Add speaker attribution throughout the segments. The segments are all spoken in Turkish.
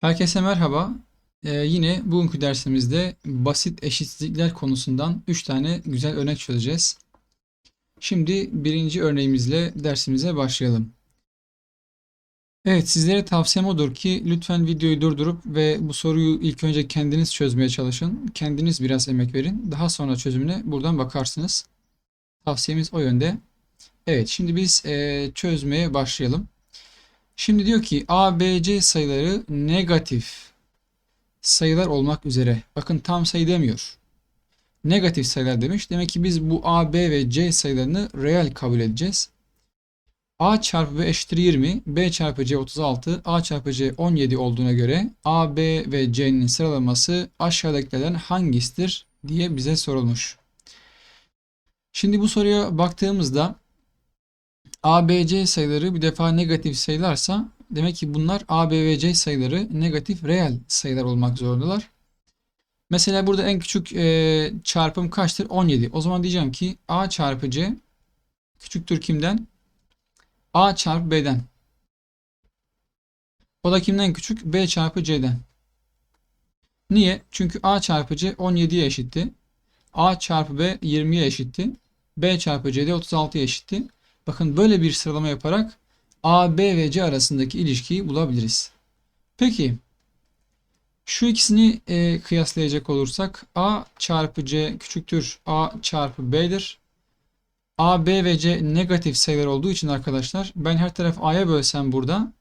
Speaker 1: Herkese merhaba. Ee, yine bugünkü dersimizde basit eşitsizlikler konusundan 3 tane güzel örnek çözeceğiz. Şimdi birinci örneğimizle dersimize başlayalım. Evet, sizlere tavsiyem odur ki lütfen videoyu durdurup ve bu soruyu ilk önce kendiniz çözmeye çalışın. Kendiniz biraz emek verin. Daha sonra çözümüne buradan bakarsınız. Tavsiyemiz o yönde. Evet, şimdi biz e, çözmeye başlayalım. Şimdi diyor ki A, B, C sayıları negatif sayılar olmak üzere. Bakın tam sayı demiyor. Negatif sayılar demiş. Demek ki biz bu A, B ve C sayılarını reel kabul edeceğiz. A çarpı B eşittir 20, B çarpı C 36, A çarpı C 17 olduğuna göre A, B ve C'nin sıralaması aşağıdakilerden hangisidir diye bize sorulmuş. Şimdi bu soruya baktığımızda A, B, C sayıları bir defa negatif sayılarsa demek ki bunlar A, B ve C sayıları negatif reel sayılar olmak zorundalar. Mesela burada en küçük e, çarpım kaçtır? 17. O zaman diyeceğim ki A çarpı C küçüktür kimden? A çarpı B'den. O da kimden küçük? B çarpı C'den. Niye? Çünkü A çarpı C 17'ye eşitti. A çarpı B 20'ye eşitti. B çarpı C de 36'ya eşitti. Bakın böyle bir sıralama yaparak A, B ve C arasındaki ilişkiyi bulabiliriz. Peki şu ikisini e, kıyaslayacak olursak A çarpı C küçüktür A çarpı B'dir. A, B ve C negatif sayılar olduğu için arkadaşlar ben her taraf A'ya bölsem burada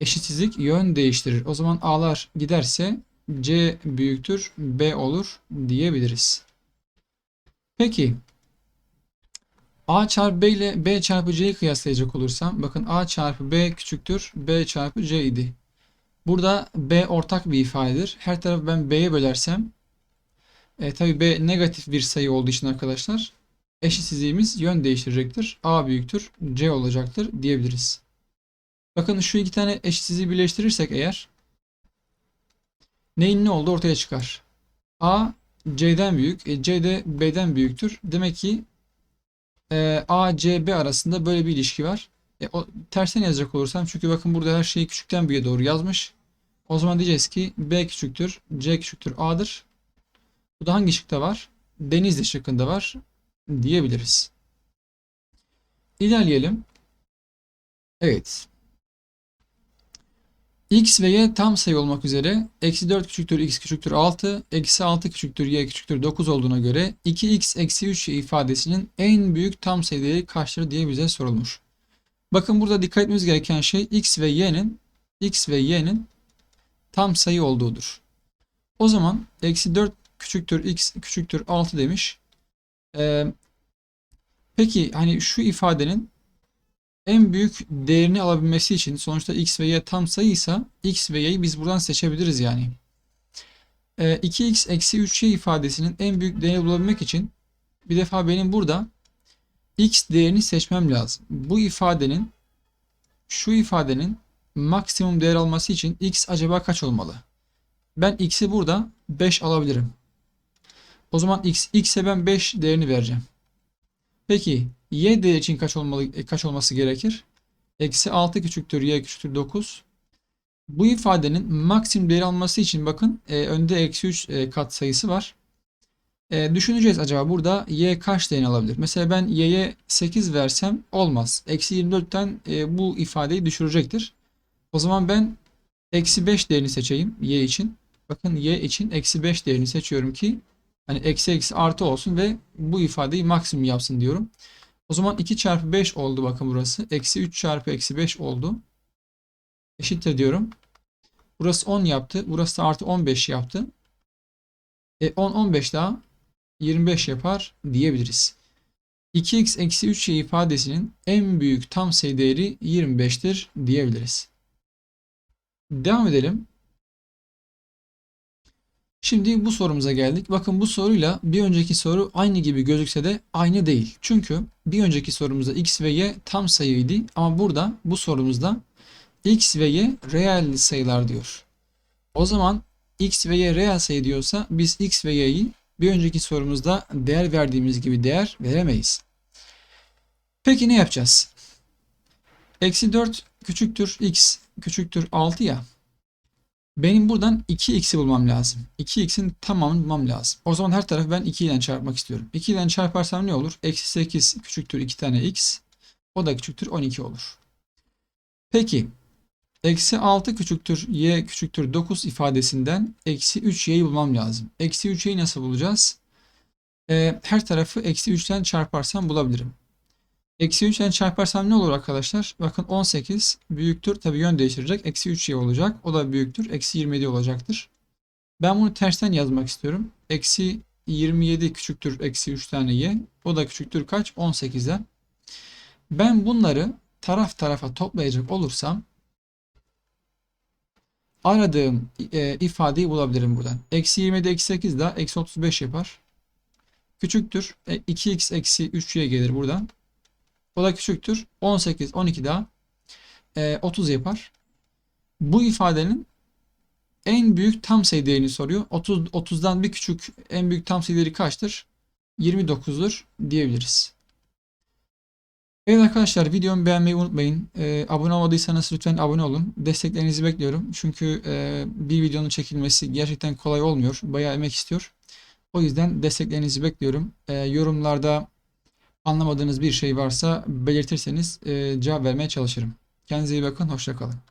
Speaker 1: eşitsizlik yön değiştirir. O zaman A'lar giderse C büyüktür B olur diyebiliriz. Peki A çarpı B ile B çarpı C'yi kıyaslayacak olursam bakın A çarpı B küçüktür B çarpı C idi. Burada B ortak bir ifadedir. Her tarafı ben B'ye bölersem e, tabi B negatif bir sayı olduğu için arkadaşlar eşitsizliğimiz yön değiştirecektir. A büyüktür C olacaktır diyebiliriz. Bakın şu iki tane eşitsizliği birleştirirsek eğer neyin ne oldu ortaya çıkar. A C'den büyük, e, C de B'den büyüktür. Demek ki e, A, C, B arasında böyle bir ilişki var. E, o, tersine yazacak olursam çünkü bakın burada her şeyi küçükten büyüğe doğru yazmış. O zaman diyeceğiz ki B küçüktür, C küçüktür A'dır. Bu da hangi şıkta var? Denizli şıkkında var diyebiliriz. İlerleyelim. Evet. X ve Y tam sayı olmak üzere eksi 4 küçüktür x küçüktür 6, eksi 6 küçüktür y küçüktür 9 olduğuna göre 2x eksi 3 ifadesinin en büyük tam sayı değeri kaçtır diye bize sorulmuş. Bakın burada dikkat etmemiz gereken şey x ve y'nin x ve y'nin tam sayı olduğudur. O zaman eksi 4 küçüktür x küçüktür 6 demiş. Ee, peki hani şu ifadenin en büyük değerini alabilmesi için sonuçta x ve y tam sayıysa x ve y'yi biz buradan seçebiliriz yani. E, 2x eksi 3y ifadesinin en büyük değerini bulabilmek için bir defa benim burada x değerini seçmem lazım. Bu ifadenin şu ifadenin maksimum değer alması için x acaba kaç olmalı? Ben x'i burada 5 alabilirim. O zaman x, x'e ben 5 değerini vereceğim. Peki y değeri için kaç olmalı e, kaç olması gerekir? Eksi 6 küçüktür y küçüktür 9. Bu ifadenin maksimum değeri alması için bakın e, önde eksi 3 e, kat sayısı var. E, düşüneceğiz acaba burada y kaç değerini alabilir? Mesela ben y'ye 8 versem olmaz. Eksi 24'ten e, bu ifadeyi düşürecektir. O zaman ben eksi 5 değerini seçeyim y için. Bakın y için eksi 5 değerini seçiyorum ki hani eksi eksi artı olsun ve bu ifadeyi maksimum yapsın diyorum. O zaman 2 çarpı 5 oldu bakın burası. Eksi 3 çarpı eksi 5 oldu. Eşittir diyorum. Burası 10 yaptı. Burası da artı 15 yaptı. E 10 15 daha 25 yapar diyebiliriz. 2x eksi 3 y ifadesinin en büyük tam sayı değeri 25'tir diyebiliriz. Devam edelim. Şimdi bu sorumuza geldik. Bakın bu soruyla bir önceki soru aynı gibi gözükse de aynı değil. Çünkü bir önceki sorumuzda x ve y tam sayıydı ama burada bu sorumuzda x ve y reel sayılar diyor. O zaman x ve y reel sayı diyorsa biz x ve y'yi bir önceki sorumuzda değer verdiğimiz gibi değer veremeyiz. Peki ne yapacağız? Eksi 4 küçüktür x küçüktür 6 ya. Benim buradan 2x'i bulmam lazım. 2x'in tamamını bulmam lazım. O zaman her tarafı ben 2 ile çarpmak istiyorum. 2 ile çarparsam ne olur? Eksi 8 küçüktür 2 tane x. O da küçüktür 12 olur. Peki. Eksi 6 küçüktür y küçüktür 9 ifadesinden eksi 3y'yi bulmam lazım. Eksi 3y'yi nasıl bulacağız? Ee, her tarafı eksi 3'ten çarparsam bulabilirim. Eksi 3 ile çarparsam ne olur arkadaşlar? Bakın 18 büyüktür. Tabi yön değiştirecek. Eksi 3y olacak. O da büyüktür. Eksi 27 olacaktır. Ben bunu tersten yazmak istiyorum. Eksi 27 küçüktür. Eksi 3 tane y. O da küçüktür kaç? 18'den. Ben bunları taraf tarafa toplayacak olursam aradığım e, ifadeyi bulabilirim buradan. Eksi 27 eksi 8 daha eksi 35 yapar. Küçüktür. E, 2x eksi 3y gelir buradan. O da küçüktür. 18, 12 daha e, 30 yapar. Bu ifadenin en büyük tam sayı değerini soruyor. 30, 30'dan bir küçük en büyük tam sayı değeri kaçtır? 29'dur diyebiliriz. Evet arkadaşlar videomu beğenmeyi unutmayın. E, abone olmadıysanız lütfen abone olun. Desteklerinizi bekliyorum. Çünkü e, bir videonun çekilmesi gerçekten kolay olmuyor. Bayağı emek istiyor. O yüzden desteklerinizi bekliyorum. E, yorumlarda anlamadığınız bir şey varsa belirtirseniz e, cevap vermeye çalışırım. Kendinize iyi bakın. Hoşça kalın.